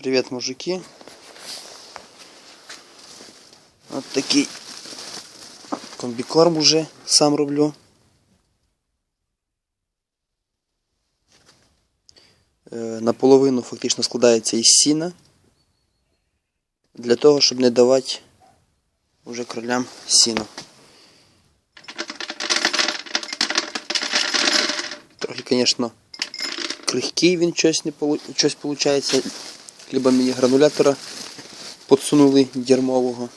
Привет, мужики. От такий комбікорм уже сам роблю. Е, Наполовину фактично складається із сіна. Для того, щоб не давати уже кролям сіну. Трохи, звісно, крихкий він щось не щось виходить. Либо мені гранулятора подсунули дерьмового.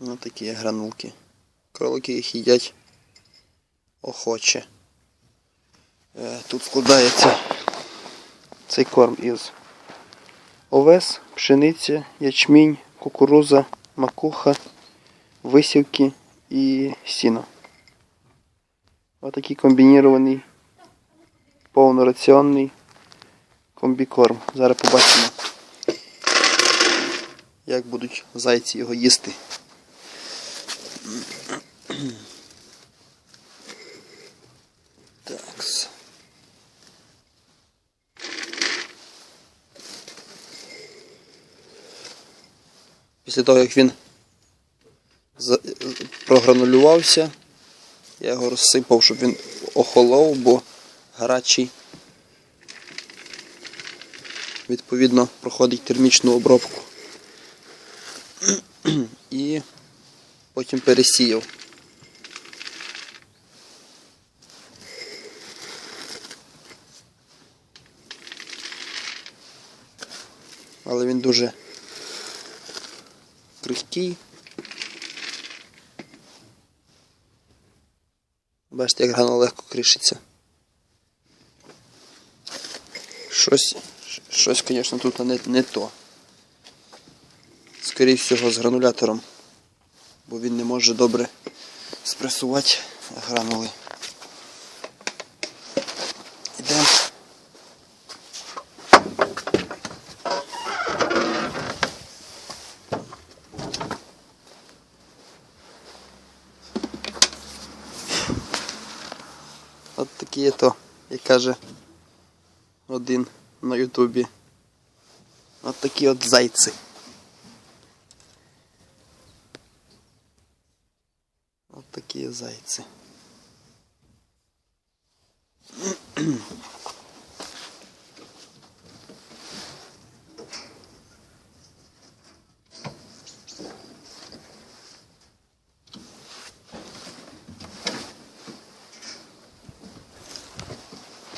Ну такі гранулки. Кролики їх їдять охоче. Е, Тут складається цей корм із овес, пшениця, ячмінь, кукуруза, макуха, висівки і сіно. Отакий комбінірований повнораціонний комбікорм. Зараз побачимо, як будуть зайці його їсти. Після того, як він програнулювався, я його розсипав, щоб він охолов, бо гарячий. Відповідно, проходить термічну обробку. І потім пересіяв. Але він дуже крихкий. Бачите, як гранула легко кришиться. Щось, щось, звісно, тут не, не то. Скоріше всього з гранулятором, бо він не може добре спресувати гранули. Йдемо. От такі є то, як каже один на ютубі. От такі от зайці. От такі зайці.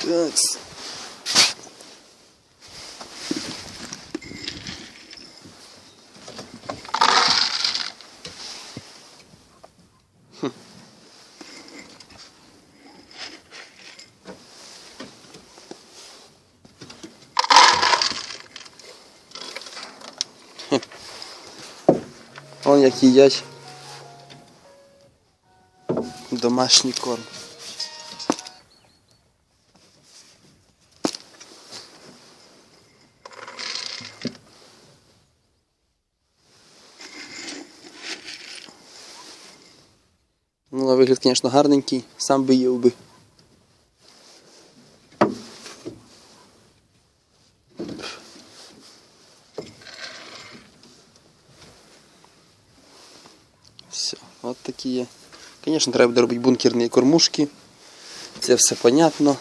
Такс. Вон як їдять домашній корм. Ну, на вигляд, звісно, гарненький, сам би їв би. Все, от такі є. Звісно, треба буде робити бункерні кормушки. Це все понятно.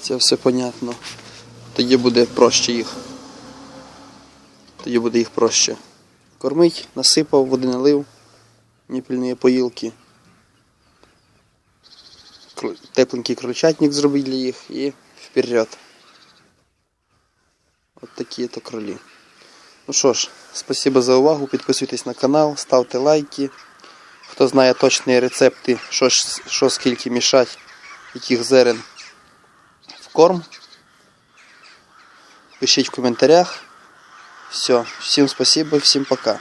Це все понятно. Тоді буде проще їх. Тоді буде їх проще. Кормить, насипав, води налив, ніпільні поїлки. Тепленький крольчатник зробить для їх і вперед. От такі то кролі. Ну що ж, спасибо за увагу. Підписуйтесь на канал, ставте лайки. Хто знає точні рецепти, що, що скільки мішать, яких зерен в корм. Пишіть в коментарях. Все, всім спасибо, всім пока.